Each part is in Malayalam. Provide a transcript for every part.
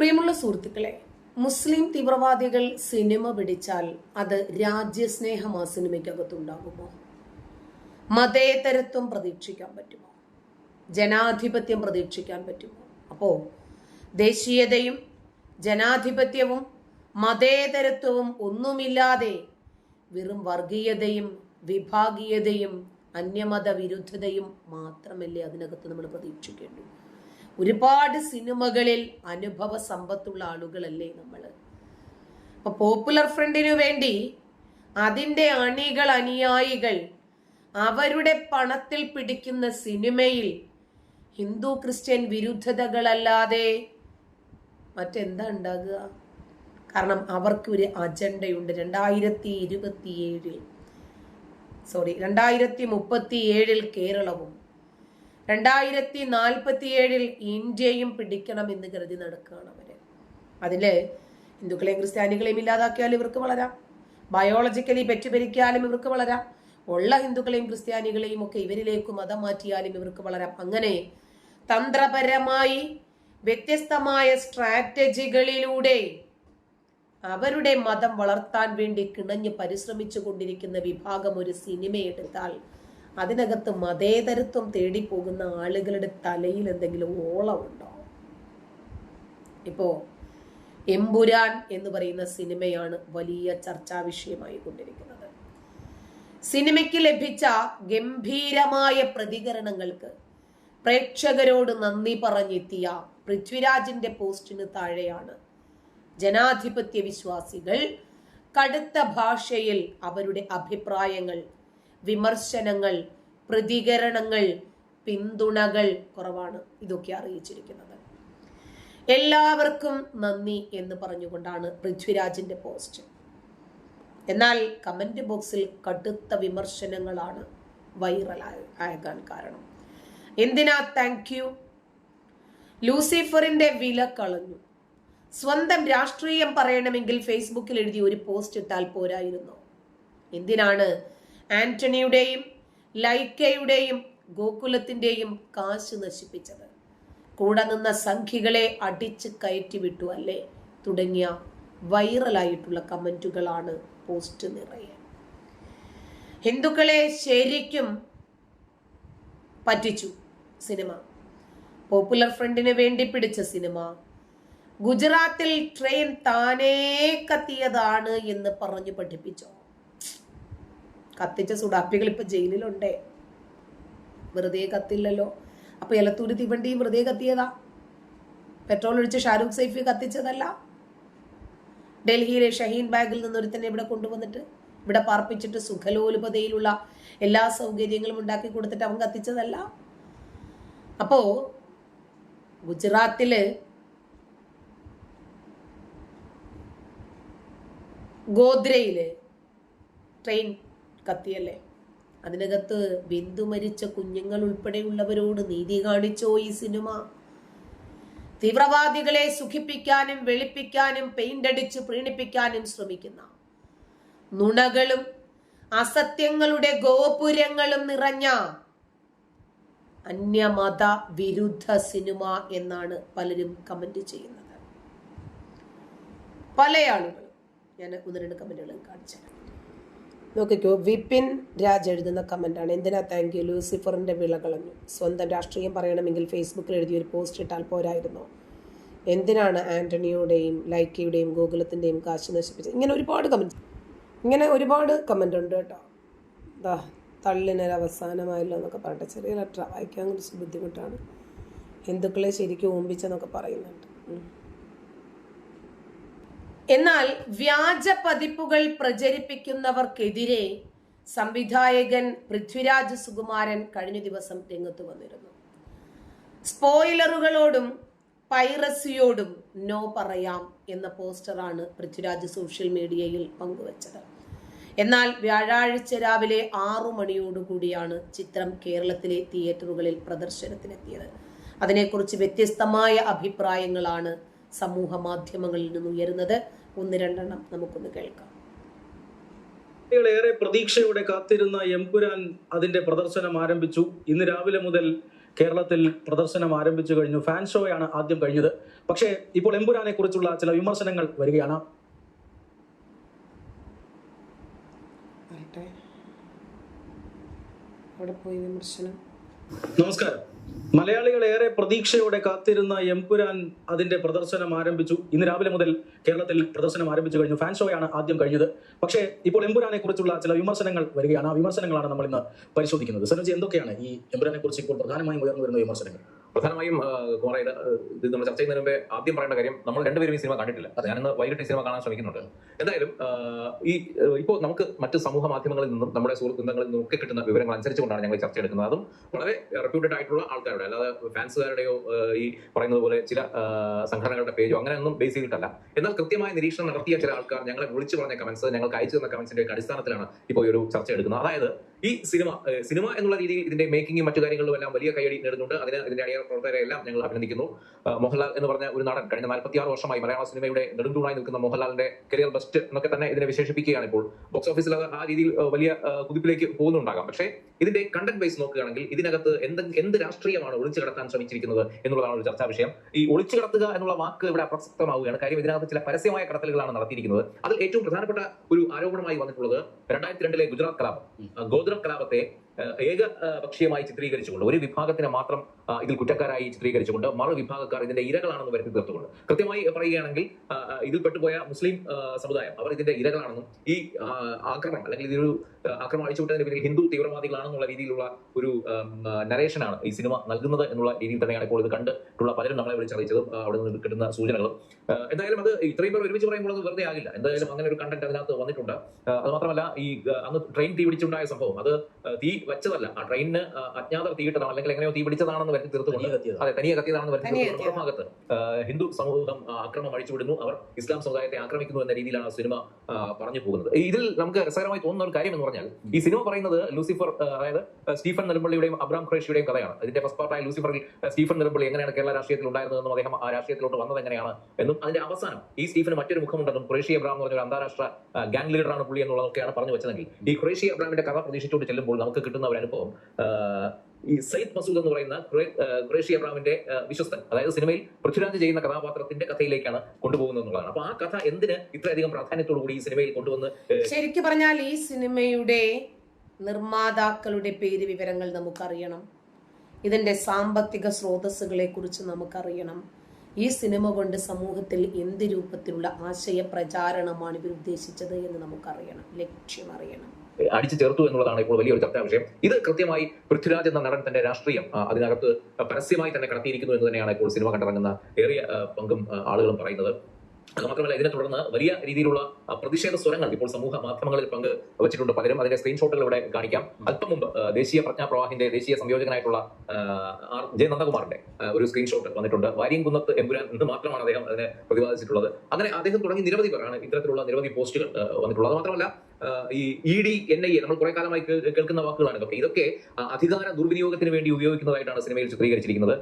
പ്രിയമുള്ള സുഹൃത്തുക്കളെ മുസ്ലിം തീവ്രവാദികൾ സിനിമ പിടിച്ചാൽ അത് രാജ്യസ്നേഹം ആ സിനിമയ്ക്കകത്തുണ്ടാകുമോ? മതേതരത്വം പ്രതീക്ഷിക്കാൻ പറ്റുമോ? ജനാധിപത്യം പ്രതീക്ഷിക്കാൻ പറ്റുമോ? അപ്പോ ദേശീയതയും ജനാധിപത്യവും മതേതരത്വവും ഒന്നുമില്ലാതെ വെറും വർഗീയതയും വിഭാഗീയതയും അന്യമത വിരുദ്ധതയും മാത്രമല്ലേ അതിനകത്ത് നമ്മൾ പ്രതീക്ഷിക്കേണ്ടു ഒരുപാട് സിനിമകളിൽ അനുഭവ സമ്പത്തുള്ള ആളുകളല്ലേ നമ്മൾ അപ്പൊ പോപ്പുലർ ഫ്രണ്ടിനു വേണ്ടി അതിന്റെ അണികൾ അനുയായികൾ അവരുടെ പണത്തിൽ പിടിക്കുന്ന സിനിമയിൽ ഹിന്ദു ക്രിസ്ത്യൻ വിരുദ്ധതകളല്ലാതെ മറ്റെന്താ ഉണ്ടാകുക? കാരണം അവർക്ക് ഒരു അജണ്ടയുണ്ട്. രണ്ടായിരത്തി ഇരുപത്തിയേഴിൽ സോറി രണ്ടായിരത്തി മുപ്പത്തി ഏഴിൽ കേരളവും. രണ്ടായിരത്തി നാൽപ്പത്തി ഏഴിൽ ഇന്ത്യയും പിടിക്കണം എന്ന് കരുതി നടക്കുകയാണ് അവർ. അതിൽ ഹിന്ദുക്കളെയും ക്രിസ്ത്യാനികളെയും ഇല്ലാതാക്കിയാലും ഇവർക്ക് വളരാം. ബയോളജിക്കലി പെറ്റുപരിക്കാലും ഇവർക്ക് വളരാം. ഉള്ള ഹിന്ദുക്കളെയും ക്രിസ്ത്യാനികളെയും ഒക്കെ ഇവരിലേക്ക് മതം മാറ്റിയാലും ഇവർക്ക് വളരാം. അങ്ങനെ തന്ത്രപരമായി വ്യത്യസ്തമായ സ്ട്രാറ്റജികളിലൂടെ അവരുടെ മതം വളർത്താൻ വേണ്ടി കിണഞ്ഞ് പരിശ്രമിച്ചു കൊണ്ടിരിക്കുന്ന വിഭാഗം ഒരു സിനിമ എടുത്താൽ അതിനകത്ത് മതേതരത്വം തേടിപ്പോകുന്ന ആളുകളുടെ തലയിൽ എന്തെങ്കിലും ഓളമുണ്ടോ? ഇപ്പോ എമ്പുരാൻ എന്ന് പറയുന്ന സിനിമയാണ് വലിയ ചർച്ചാ വിഷയമായി കൊണ്ടിരിക്കുന്നത്. സിനിമയ്ക്ക് ലഭിച്ച ഗംഭീരമായ പ്രതികരണങ്ങൾക്ക് പ്രേക്ഷകരോട് നന്ദി പറഞ്ഞെത്തിയ പൃഥ്വിരാജിന്റെ പോസ്റ്റിന് താഴെയാണ് ജനാധിപത്യ വിശ്വാസികൾ കടുത്ത ഭാഷയിൽ അവരുടെ അഭിപ്രായങ്ങൾ വിമർശനങ്ങൾ പ്രതികരണങ്ങൾ പിന്തുണകൾ കുറവാണ് ഇതൊക്കെ അറിയിച്ചിരിക്കുന്നത്. എല്ലാവർക്കും നന്ദി എന്ന് പറഞ്ഞുകൊണ്ടാണ് പൃഥ്വിരാജിന്റെ പോസ്റ്റ്. എന്നാൽ കമന്റ് ബോക്സിൽ കടുത്ത വിമർശനങ്ങളാണ് വൈറൽ ആകാൻ കാരണം. എന്തിനാ താങ്ക് യു ലൂസിഫറിന്റെ വില കളഞ്ഞു. സ്വന്തം രാഷ്ട്രീയം പറയണമെങ്കിൽ ഫേസ്ബുക്കിൽ എഴുതി ഒരു പോസ്റ്റ് ഇട്ടാൽ പോരായിരുന്നോ. എന്തിനാണ് ആന്റണിയുടെയും ലൈക്കയുടെയും ഗോകുലത്തിന്റെയും കാശ് നശിപ്പിച്ചത്. കൂടെ നിന്ന സംഖ്യകളെ അടിച്ച് കയറ്റി വിട്ടു അല്ലേ? തുടങ്ങിയ വൈറലായിട്ടുള്ള കമന്റുകളാണ് പോസ്റ്റ് നിറയെ. ഹിന്ദുക്കളെ ശരിക്കും പറ്റിച്ചു സിനിമ. പോപ്പുലർ ഫ്രണ്ടിന് വേണ്ടി പിടിച്ച സിനിമ. ഗുജറാത്തിൽ ട്രെയിൻ താനേ കത്തിയതാണ് എന്ന് പറഞ്ഞു പഠിപ്പിച്ചോ? കത്തിച്ച സുഡാപ്പികൾ ഇപ്പൊ ജയിലിലുണ്ടേ. വെറുതെ കത്തില്ലല്ലോ. അപ്പൊ എലത്തൂര് തീവണ്ടിയും വെറുതെ കത്തിയതാ. പെട്രോൾ ഒഴിച്ച് ഷാരൂഖ് സൈഫി കത്തിച്ചതല്ല. ഡൽഹിയിലെ ഷഹീൻ ബാഗിൽ നിന്ന് ഒരു തന്നെ ഇവിടെ കൊണ്ടുവന്നിട്ട് ഇവിടെ പാർപ്പിച്ചിട്ട് സുഖലോലുപതയിലുള്ള എല്ലാ സൗകര്യങ്ങളും ഉണ്ടാക്കി കൊടുത്തിട്ട് അവൻ കത്തിച്ചതല്ല. അപ്പോ ഗുജറാത്തിൽ ഗോദ്രയിൽ ട്രെയിൻ കത്തിയല്ലേ? അതിനകത്ത് ബിന്ദു മരിച്ച കുഞ്ഞുങ്ങൾ ഉൾപ്പെടെയുള്ളവരോട് നീതി കാണിച്ചോ ഈ സിനിമ? തീവ്രവാദികളെ സുഖിപ്പിക്കാനും വെളിപ്പിക്കാനും പെയിന്റ് അടിച്ച് പ്രീണിപ്പിക്കാനും ശ്രമിക്കുന്ന നുണകളും അസത്യങ്ങളുടെ ഗോപുരങ്ങളും നിറഞ്ഞ അന്യമത വിരുദ്ധ സിനിമ എന്നാണ് പലരും കമന്റ് ചെയ്യുന്നത്. പല ആളുകളും. ഞാൻ ഒന്ന് രണ്ട് കമന്റുകൾ കാണിച്ചു നോക്കിക്കോ വിപിൻ രാജ് എഴുതുന്ന കമന്റാണ്. എന്തിനാ താങ്ക് യു ലൂസിഫറിന്റെ വിള കളഞ്ഞു? സ്വന്തം രാഷ്ട്രീയം പറയണമെങ്കിൽ ഫേസ്ബുക്കിൽ എഴുതിയ ഒരു പോസ്റ്റ് ഇട്ടാൽ പോരായിരുന്നോ? എന്തിനാണ് ആന്റണിയുടെയും ലൈക്കയുടെയും ഗോകുലത്തിന്റെയും കാശ് നശിപ്പിച്ചത്? ഇങ്ങനെ ഒരുപാട് കമന്റ് ഇങ്ങനെ ഒരുപാട് കമന്റ് ഉണ്ട് കേട്ടോ. ദാ തള്ളിനൊരു അവസാനമായല്ലോ എന്നൊക്കെ പറഞ്ഞിട്ട് ചെറിയ ലെറ്റർ വായിക്കാൻ കുറച്ച് ബുദ്ധിമുട്ടാണ്. ഹിന്ദുക്കളെ ശരിക്കും ഓമ്പിച്ചെന്നൊക്കെ പറയുന്നുണ്ട്. എന്നാൽ വ്യാജ പതിപ്പുകൾ പ്രചരിപ്പിക്കുന്നവർക്കെതിരെ സംവിധായകൻ പൃഥ്വിരാജ് സുകുമാരൻ കഴിഞ്ഞ ദിവസം രംഗത്ത് വന്നിരുന്നു. സ്പോയിലറുകളോടും പൈറസിയോടും നോ പറയാം എന്ന പോസ്റ്ററാണ് പൃഥ്വിരാജ് സോഷ്യൽ മീഡിയയിൽ പങ്കുവച്ചത്. എന്നാൽ വ്യാഴാഴ്ച രാവിലെ ആറു മണിയോടുകൂടിയാണ് ചിത്രം കേരളത്തിലെ തിയേറ്ററുകളിൽ പ്രദർശനത്തിനെത്തിയത്. അതിനെക്കുറിച്ച് വ്യത്യസ്തമായ അഭിപ്രായങ്ങളാണ് സമൂഹ മാധ്യമങ്ങളിൽ നിന്ന് ഉയരുന്നത്. ഒന്ന് രണ്ടെണ്ണം നമുക്കൊന്ന് കേൾക്കാം. ഏറെ പ്രതീക്ഷയോടെ കാത്തിരുന്ന എംപുരാൻ അതിന്റെ പ്രദർശനം ആരംഭിച്ചു. ഇന്ന് രാവിലെ മുതൽ കേരളത്തിൽ പ്രദർശനം ആരംഭിച്ചു കഴിഞ്ഞു. ഫാൻ ഷോയാണ് ആദ്യം കഴിഞ്ഞത്. പക്ഷേ ഇപ്പോൾ എംപുരാനെ കുറിച്ചുള്ള ചില വിമർശനങ്ങൾ വരികയാണ്. അവിടെ പോയി വിമർശനം. നമസ്കാരം. മലയാളികൾ ഏറെ പ്രതീക്ഷയോടെ കാത്തിരുന്ന എംപുരാൻ അതിന്റെ പ്രദർശനം ആരംഭിച്ചു. ഇന്ന് രാവിലെ മുതൽ കേരളത്തിൽ പ്രദർശനം ആരംഭിച്ചു കഴിഞ്ഞു. ഫാൻ ഷോയാണ് ആദ്യം കഴിഞ്ഞത്. പക്ഷേ ഇപ്പോൾ എംപുരാനെ കുറിച്ചുള്ള ചില വിമർശനങ്ങൾ വരികയാണ്. ആ വിമർശനങ്ങളാണ് നമ്മൾ ഇന്ന് പരിശോധിക്കുന്നത്. സനോജി എന്തൊക്കെയാണ് ഈ എംപുരാനെ കുറിച്ച് ഇപ്പോൾ പ്രധാനമായും ഉയർന്നു വരുന്ന വിമർശനങ്ങൾ? പ്രധാനമായും കുമാര ഇത് നമ്മൾ ചർച്ച ചെയ്യുന്നതിന് മുമ്പേ ആദ്യം പറയേണ്ട കാര്യം നമ്മൾ രണ്ടുപേരും ഈ സിനിമ കണ്ടിട്ടില്ല. ഞാനിന്ന് വൈകിട്ട് ഈ സിനിമ കാണാൻ ശ്രമിക്കുന്നുണ്ട്. എന്തായാലും ഈ ഇപ്പോൾ നമുക്ക് മറ്റ് സമൂഹ മാധ്യമങ്ങളിൽ നിന്നും നമ്മുടെ സുഹൃത്ത് ബന്ധങ്ങളിൽ നിന്നും ഒക്കെ കിട്ടുന്ന വിവരങ്ങൾ അനുസരിച്ചുകൊണ്ടാണ് ഞങ്ങൾ ചർച്ച എടുക്കുന്നത്. അതും വളരെ റെപ്യൂട്ടഡ് ആയിട്ടുള്ള ആൾക്കാരുടെ അല്ലാതെ ഫാൻസുകാരുടെയോ ഈ പറയുന്നത് പോലെ ചില സംഘടനകളുടെ പേജോ അങ്ങനെയൊന്നും ബേസ് ചെയ്തിട്ടല്ല. എന്നാൽ കൃത്യമായ നിരീക്ഷണം നടത്തിയ ചില ആൾക്കാർ ഞങ്ങളെ വിളിച്ചു പറഞ്ഞ കമന്റ്സ് ഞങ്ങൾക്ക് അയച്ചു തന്ന കമന്റ്സിന്റെ അടിസ്ഥാനത്തിലാണ് ഇപ്പോൾ ഈ ഒരു ചർച്ച എടുക്കുന്നത്. അതായത് ഈ സിനിമ സിനിമ എന്നുള്ള രീതിയിൽ ഇതിന്റെ മേക്കിംഗും മറ്റു കാര്യങ്ങളിലും എല്ലാം വലിയ കൈയടി നേടുന്നുണ്ട്. അതിന് ഇതിന്റെ പ്രവർത്തകരെ എല്ലാം ഞങ്ങൾ അഭിനന്ദിക്കുന്നു. മോഹൻലാൽ എന്ന് പറഞ്ഞ ഒരു നടൻ കഴിഞ്ഞ 46 വർഷമായി മലയാള സിനിമയുടെ നെടുന്തൂണായി നിൽക്കുന്ന മോഹൻലാലിന്റെ കരിയർ ബെസ്റ്റ് എന്നൊക്കെ തന്നെ ഇതിനെ വിശേഷിപ്പിക്കുകയാണ് ഇപ്പോൾ. ബോക്സ് ഓഫീസിൽ അത് ആ രീതിയിൽ വലിയ കുതിപ്പിലേക്ക് പോകുന്നുണ്ടാകാം. പക്ഷേ ഇതിന്റെ കണ്ടന്റ് ബേസ് നോക്കുകയാണെങ്കിൽ ഇതിനകത്ത് എന്ത് എന്ത് രാഷ്ട്രീയമാണ് ഒളിച്ചു കടത്താൻ ശ്രമിച്ചിരിക്കുന്നത് എന്നുള്ളതാണ് ഒരു ചർച്ചാ വിഷയം. ഈ ഒളിച്ചു കടത്തുക എന്നുള്ള വാക്ക് ഇവിടെ അപ്രസക്തമാവുകയാണ്. കാര്യം ഇതിനകത്ത് ചില പരസ്യമായ കടത്തലുകളാണ് നടത്തിയിരിക്കുന്നത്. അതിൽ ഏറ്റവും പ്രധാനപ്പെട്ട ഒരു ആരോപണമായി വന്നിട്ടുള്ളത് രണ്ടായിരത്തി രണ്ടിലെ ഗുജറാത്ത് കലാപം. ഗോദ്രം കലാപത്തെ ആ, ഏക ആ, പക്ഷീയമായി ചിത്രീകരിച്ചുകൊണ്ട് ഒരു വിഭാഗത്തിനെ മാത്രം ഇതിൽ കുറ്റക്കാരായി ചിത്രീകരിച്ചുകൊണ്ട് മറു വിഭാഗക്കാർ ഇതിന്റെ ഇരകളാണെന്ന് വരുത്തി തീർത്തുകൊണ്ട്. കൃത്യമായി പറയുകയാണെങ്കിൽ ഇതിൽ പെട്ടുപോയ മുസ്ലിം സമുദായം അവർ ഇതിന്റെ ഇരകളാണെന്നും ഈ ആക്രമണം അല്ലെങ്കിൽ ഇതൊരു ആക്രമണം അഴിച്ചുവിട്ടതിന് പിന്നിൽ ഹിന്ദു തീവ്രവാദികളാണെന്നുള്ള രീതിയിലുള്ള ഒരു നരേഷനാണ് ഈ സിനിമ നൽകുന്നത് എന്നുള്ള രീതിയിൽ തന്നെയാണ് ഇപ്പോൾ ഇത് കണ്ടിട്ടുള്ള പലരും നമ്മളെ വിളിച്ചറിയിച്ചതും അവിടെ നിന്ന് കിട്ടുന്ന സൂചനകളും. എന്തായാലും അത് ഇത്രയും പേർ ഒരുമിച്ച് പറയുമ്പോൾ അത് വെറുതെ ആകില്ല. എന്തായാലും അങ്ങനെ ഒരു കണ്ടന്റ് അതിനകത്ത് വന്നിട്ടുണ്ട്. അത് മാത്രമല്ല ഈ അന്ന് ട്രെയിൻ തീ പിടിച്ചുണ്ടായ സംഭവം അത് തീ വെച്ചതല്ല. ആ ട്രെയിനിന് അജ്ഞാതർ തീയിട്ടതാണ് അല്ലെങ്കിൽ എങ്ങനെയോ തീ പിടിച്ചതാണെന്ന് വരുത്തി തീർത്തുകൊണ്ട് അതെ തനിയെ കത്തിയതാണെന്ന് വരുത്തി ഭാഗത്ത് തീർത്തുകൊണ്ട് ഹിന്ദു സമൂഹം അക്രമം അഴിച്ചുവിടുന്നു. അവർ ഇസ്ലാം സമുദായത്തെ ആക്രമിക്കുന്നു എന്ന രീതിയിലാണ് ആ സിനിമ പറഞ്ഞു പോകുന്നത്. ഇതിൽ നമുക്ക് രസകരമായി തോന്നുന്ന ഒരു കാര്യം എന്ന് പറഞ്ഞാൽ ഈ സിനിമ പറയുന്നത് ലൂസിഫർ അതായത് സ്റ്റീഫൻ നെടുമ്പള്ളിയുടെയും അബ്രാം ഖുറേഷിയുടെയും കഥയാണ്. അതിന്റെ ഫസ്റ്റ് പാർട്ടായ ലൂസിഫറിൽ സ്റ്റീഫൻ നെടുമ്പള്ളി എങ്ങനെയാണ് കേരള രാഷ്ട്രീയത്തിൽ ഉണ്ടായിരുന്നതെന്നും അദ്ദേഹം ആ രാഷ്ട്രീയത്തിലോട്ട് വന്നത് എങ്ങനെയാണ് എന്നും അതിന്റെ അവസാനം ഈ സ്റ്റീഫന് മറ്റൊരു മുഖമുണ്ടെന്നും ഖുറേഷി അബ്രാം എന്ന് പറഞ്ഞ ഒരു അന്താരാഷ്ട്ര ഗാങ് ലീഡറാണ് പുള്ളി എന്നുള്ളതൊക്കെയാണ് പറഞ്ഞു വെച്ചതെങ്കിൽ. ഈ ഖുറേഷി അബ്രാമിന്റെ കഥ പ്രതീക്ഷിച്ചുകൊണ്ട് ചെല്ലുമ്പോൾ നമുക്ക് കിട്ടുന്ന ഒരു അനുഭവം ഈ സയ്യിദ് മസൂദ് എന്ന് പറയുന്ന ഖുറേ- ഖുറേഷി അബ്രാമിന്റെ വിശ്വസ്തൻ അതായത് സിനിമയിൽ പൃഥ്വിരാജ് ചെയ്യുന്ന കഥാപാത്രത്തിന്റെ കഥയിലേക്കാണ് കൊണ്ടുപോകുന്നത് എന്നുള്ളതാണ് അപ്പൊ ആ കഥ എന്തിന് ഇത്രയധികം പ്രാധാന്യത്തോടു കൂടി ഈ സിനിമയിൽ കൊണ്ടുവന്ന് ശരിക്കും പറഞ്ഞാൽ ഈ സിനിമയുടെ നിർമ്മാതാക്കളുടെ പേര് വിവരങ്ങൾ നമുക്കറിയണം. ഇതിന്റെ സാമ്പത്തിക സ്രോതസ്സുകളെ കുറിച്ച് നമുക്കറിയണം. ഈ സിനിമ കൊണ്ട് സമൂഹത്തിൽ എന്ത് രൂപത്തിലുള്ള ആശയ പ്രചാരണമാണ് ഇവർ ഉദ്ദേശിച്ചത് എന്ന് നമുക്കറിയണം. ലക്ഷ്യം അറിയണം. അടിച്ചു ചേർത്തു എന്നുള്ളതാണ് ഇപ്പോൾ വലിയൊരു ചർച്ചാ വിഷയം. ഇത് കൃത്യമായി പൃഥ്വിരാജ് എന്ന നടൻ തന്റെ രാഷ്ട്രീയം അതിനകത്ത് പരസ്യമായി തന്നെ കടത്തിയിരിക്കുന്നു എന്ന് തന്നെയാണ് ഇപ്പോൾ സിനിമ കണ്ടിറങ്ങുന്ന ഏറിയ പങ്കും ആളുകളും പറയുന്നത്. അത് മാത്രമല്ല ഇതിനെ തുടർന്ന് വലിയ രീതിയിലുള്ള പ്രതിഷേധ സ്വരങ്ങൾ ഇപ്പോൾ സമൂഹ മാധ്യമങ്ങളിൽ പങ്ക് വെച്ചിട്ടുണ്ട്. പലരും അതിന്റെ സ്ക്രീൻഷോട്ടുകൾ ഇവിടെ കാണിക്കാം. അല്പം മുമ്പ് ദേശീയ പ്രജ്ഞാ പ്രവാഹിന്റെ ദേശീയ സംയോജകനായിട്ടുള്ള ആർ ജെ നന്ദകുമാറിന്റെ ഒരു സ്ക്രീൻഷോട്ട് വന്നിട്ടുണ്ട്. വാര്യംകുന്നത്ത് എമ്പുരാൻ എന്ന് മാത്രമാണ് അദ്ദേഹം അതിനെ പ്രതിപാദിച്ചിട്ടുള്ളത്? അങ്ങനെ അദ്ദേഹം തുടങ്ങി നിരവധി പേരാണ് ഇത്തരത്തിലുള്ള നിരവധി പോസ്റ്റുകൾ വന്നിട്ടുള്ളത്. മാത്രമല്ല ഈ E D N I A നമ്മൾ കുറെ കാലമായി കേൾക്കുന്ന വാക്കുകളാണ് ഇതൊക്കെ. ഇതൊക്കെ അധികാര ദുർവിനിയോഗത്തിന് വേണ്ടി ഉപയോഗിക്കുന്നതായിട്ടാണ് സിനിമയിൽ ചിത്രീകരിച്ചിരിക്കുന്നത്.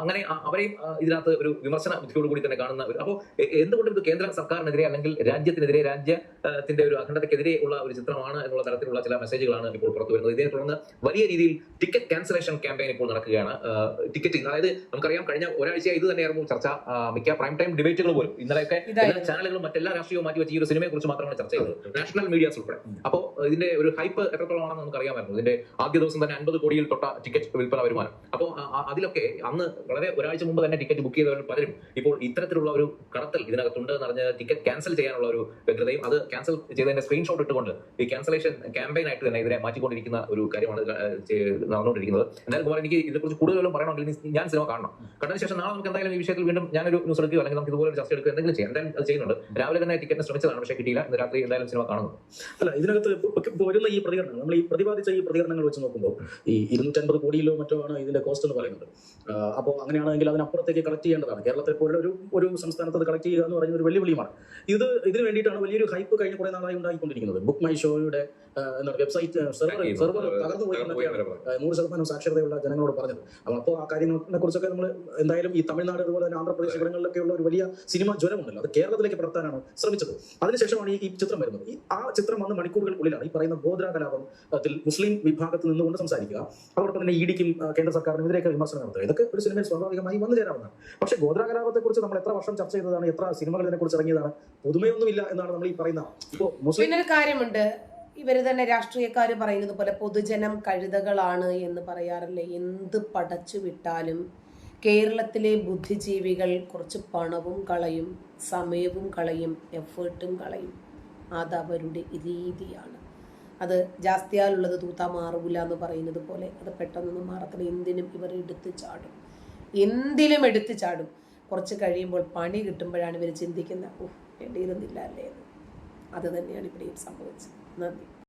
അങ്ങനെ അവരെയും ഇതിനകത്ത് ഒരു വിമർശന ബുദ്ധിയോടുകൂടി തന്നെ കാണുന്ന ഒരു അപ്പോൾ എന്തുകൊണ്ടും ഇത് കേന്ദ്ര സർക്കാരിനെതിരെ അല്ലെങ്കിൽ രാജ്യത്തിനെതിരെ രാജ്യത്തിന്റെ ഒരു അഖണ്ഡതയ്ക്കെതിരെ ഉള്ള ഒരു ചിത്രമാണ് എന്നുള്ള തരത്തിലുള്ള ചില മെസ്സേജുകളാണ് ഇപ്പോൾ പുറത്തു വരുന്നത്. ഇതിനെ തുടർന്ന് വലിയ രീതിയിൽ ടിക്കറ്റ് ക്യാൻസലേഷൻ ക്യാമ്പയിൻ ഇപ്പോൾ നടക്കുകയാണ്. ടിക്കറ്റ് അതായത് നമുക്കറിയാം കഴിഞ്ഞ ഒരാഴ്ച ഇത് തന്നെയായിരുന്നു ചർച്ച. മിക്ക പ്രൈം ടൈം ഡിബേറ്റുകൾ പോലും ഇന്നലെയൊക്കെ എല്ലാ ചാനലുകളും മറ്റെല്ലാ രാഷ്ട്രീയവും മാറ്റി വെച്ച് ഈ ഒരു സിനിമയെ കുറിച്ച് മാത്രമാണ് ചർച്ച ചെയ്തത്. നാഷണൽ മീഡിയാസ് ഉൾപ്പെടെ. അപ്പോൾ ഇതിന്റെ ഒരു ഹൈപ്പ് എത്രത്തോളമാണെന്ന് നമുക്ക് അറിയാമായിരുന്നു ഇതിന്റെ ആദ്യ ദിവസം തന്നെ അൻപത് കോടിയിൽ തൊട്ട ടിക്കറ്റ് വിൽപ്പന വരുമാനം. അപ്പോൾ അതിലൊക്കെ അന്ന് വളരെ ഒരാഴ്ച മുമ്പ് തന്നെ ടിക്കറ്റ് ബുക്ക് ചെയ്തവർ പലരും ഇപ്പോൾ ഇത്തരത്തിലുള്ള ഒരു കടത്തൽ ഇതിനകത്തുണ്ട് എന്ന് പറഞ്ഞ് ടിക്കറ്റ് ക്യാൻസൽ ചെയ്യാനുള്ള ഒരു വ്യഗ്രതയും അത് ക്യാൻസൽ ചെയ്തതിന്റെ സ്ക്രീൻഷോട്ട് ഇട്ടുകൊണ്ട് ഈ ക്യാൻസലേഷൻ ക്യാമ്പയിൻ ആയിട്ട് തന്നെ ഇതിനെ മാറ്റിക്കൊണ്ടിരിക്കുന്ന ഒരു കാര്യമാണ് നടന്നുകൊണ്ടിരിക്കുന്നത്. എന്തായാലും കുമാർ എനിക്ക് ഇതിനെക്കുറിച്ച് കൂടുതലും പറയണമെങ്കിൽ ഞാൻ സിനിമ കാണണം. കണ്ടതിന് ശേഷം നാളെ നമുക്ക് എന്തായാലും ഈ വിഷയത്തിൽ വീണ്ടും ഞാനൊരു ന്യൂസ് എടുക്കുക അല്ലെങ്കിൽ നമുക്ക് ഇതുപോലെ ഒരു ചർച്ച എടുക്കുക എന്തെങ്കിലും ചെയ്യാം. എന്തായാലും അത് ചെയ്യുന്നുണ്ട്. രാവിലെ തന്നെ ടിക്കറ്റ് ശ്രമിച്ചതാണ് പക്ഷേ കിട്ടിയില്ല. ഇന്ന് രാത്രി എന്തായാലും സിനിമ കാണുന്നു. അല്ല ഇതിനകത്ത് വരുന്ന ഈ പ്രതികരണങ്ങൾ നമ്മൾ ഈ പ്രതിപാദിച്ച ഈ പ്രതികരണങ്ങൾ വെച്ച് നോക്കുമ്പോൾ ഈ ഇരുന്നൂറ്റൻപത് കോടിയിലോ മറ്റോ ആണ് ഇതിന്റെ കോസ്റ്റ് എന്ന് പറയുന്നത്. അപ്പോൾ അങ്ങനെയാണെങ്കിൽ അതിനപ്പുറത്തേക്ക് കളക്ട് ചെയ്യേണ്ടതാണ്. കേരളത്തെ പോലെ ഒരു ഒരു സംസ്ഥാനത്ത് അത് കളക്ട് ചെയ്യുക എന്ന് പറയുന്ന ഒരു വെല്ലുവിളിയുമാണ്. ഇത് ഇതിന് വേണ്ടിയിട്ടാണ് വലിയൊരു ഹൈപ്പ് കഴിഞ്ഞ കുറേ നാളായി ഉണ്ടായിക്കൊണ്ടിരിക്കുന്നത്. ബുക്ക് മൈ ഷോയുടെ വെബ്സൈറ്റ് സെർവർ. സെർവർ തകർന്നു പോയി നൂറ് ശതമാനം സാക്ഷരതയുള്ള ജനങ്ങളോട് പറഞ്ഞത്. അപ്പോൾ അപ്പോൾ ആ കാര്യങ്ങളെ കുറിച്ചൊക്കെ നമ്മൾ എന്തായാലും ഈ തമിഴ്നാട് അതുപോലെ തന്നെ ആന്ധ്രാപ്രദേശ് ഇവിടങ്ങളിലൊക്കെ ഉള്ള ഒരു വലിയ സിനിമ ജ്വരമുണ്ടല്ലോ. അത് കേരളത്തിലേക്ക് പടർത്താനാണ് ശ്രമിച്ചത്? അതിനുശേഷമാണ് ഈ ഈ ചിത്രം വരുന്നത്. ഈ ആ ചിത്രം വന്ന് മണിക്കൂറുകൾക്കുള്ളിലാണ് ഈ പറയുന്ന ഗോദ്ര കലാപത്തിൽ മുസ്ലിം വിഭാഗത്തിൽ നിന്നുകൊണ്ട് സംസാരിക്കുക. അതോടൊപ്പം തന്നെ ഇ ഡിക്കും കേന്ദ്ര സർക്കാരിനും ഇതിലേക്ക് വിമർശനം നടത്തുക. ഇതൊക്കെ ഒരു സിനിമയിൽ സ്വാഭാവികമായി വന്നു ചേരാവുന്നതാണ്. പക്ഷേ ഗോദ്ര കലാപത്തെ കുറിച്ച് നമ്മൾ എത്ര വർഷം ചർച്ച ചെയ്തതാണ് എത്ര സിനിമകൾ ഇതിനെക്കുറിച്ച് ഇറങ്ങിയതാണ് പുതുമയൊന്നുമില്ല എന്നാണ് നമ്മൾ ഈ പറയുന്ന. ഇപ്പോൾ മുസ്ലിം പിന്നെ ഒരു കാര്യമുണ്ട്. ഇവർ തന്നെ രാഷ്ട്രീയക്കാർ പറയുന്നത് പോലെ പൊതുജനം കഴുതകളാണ് എന്ന് പറയാറില്ലേ? എന്ത് പടച്ചു വിട്ടാലും കേരളത്തിലെ ബുദ്ധിജീവികൾ കുറച്ച് പണവും കളയും സമയവും കളയും എഫേർട്ടും കളയും. അത് അവരുടെ രീതിയാണ്. അത് ജാസ്തിയാലുള്ളത് തൂത്താ മാറൂല എന്ന് പറയുന്നത് പോലെ അത് പെട്ടെന്നൊന്നും മാറത്തില്ല. എന്തിനും ഇവർ എടുത്തു ചാടും. എന്തിലും എടുത്തു ചാടും. കുറച്ച് കഴിയുമ്പോൾ പണി കിട്ടുമ്പോഴാണ് ഇവർ ചിന്തിക്കുന്നത് ഓഹ് വേണ്ടിയിരുന്നില്ല അല്ലേ? അത് തന്നെയാണ് ഇവിടെയും സംഭവിച്ചത്. നന്ദി